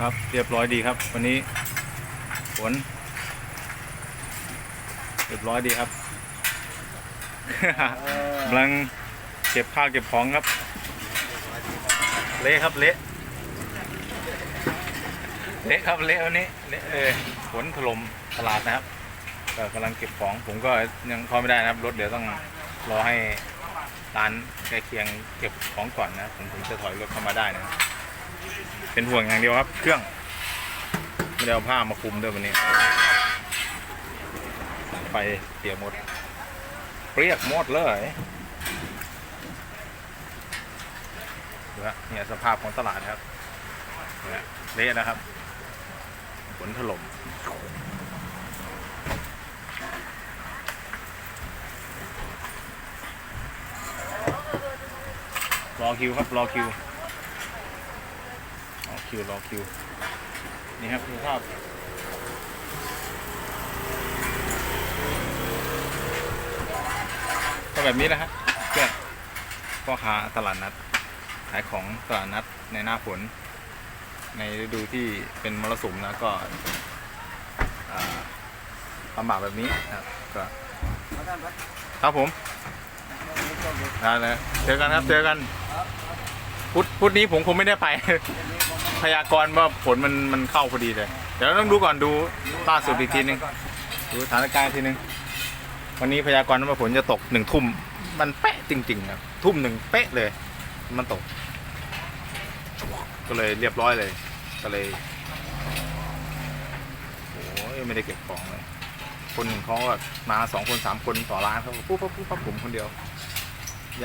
ครับ เรียบร้อยดีครับ วันนี้ฝนเรียบร้อยดีครับกำลังเก็บข้าวเก็บของครับ เละครับเละเละครับเละวันนี้เละเลยฝนถล่มตลาดนะครับก็กำลังเก็บของผมก็ยังเข้าไม่ได้นะครับรถเดี๋ยวต้องรอให้ร้านใกล้เคียงเก็บของก่อนนะผมถึงจะถอยรถเข้ามาได้นะครับ เป็นห่วงอย่างเดียวครับ เครื่องไม่ได้เอาผ้ามาคลุมด้วยวันนี้ไฟเสียหมด เปรียกหมดเลยเนี่ยสภาพของตลาดครับเนี่ยเละนะครับฝนถล่มรอคิวครับ รอคิว คิวรอคิว นี่ครับสภาพก็แบบนี้แหละฮะเพื่อนพ่อค้าตลาดนัด ขายของตลาดนัดในหน้าฝน ในฤดูที่เป็นมรสุมนะก็อ่าลำบากแบบนี้นะครับก็ครับผมได้เลยเจอกันครับ เจอกัน พุธพุธนี้ผมคงไม่ได้ไป พยากรณ์ว่าฝนมันมันเข้าพอดีเลย เดี๋ยวต้องดูก่อนดูล่าสุดอีกทีนึงดูสถานการณ์อีกทีนึงวันนี้พยากรณ์ว่าฝนจะตกหนึ่งทุ่ม มันเป๊ะจริงๆครับทุ่มหนึ่งเป๊ะเลย มันตก ก็เลยเรียบร้อยเลยก็เลยโอ้ยไม่ได้เก็บของเลยคนหนึ่งเขาก็มาสองคนสามคนต่อร้านเขาปุ๊บปุ๊บปุ๊บผมคนเดียว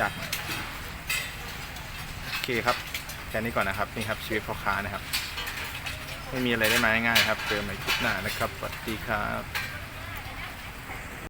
ยากหน่อยโอเคครับ ค่นี้ก่อนนะครับนี่ครับชีวิตพ่อค้านะครับ ไม่มีอะไรได้มาง่ายๆครับเจอใหม่คลิปหน้านะครับสวัสดีครับ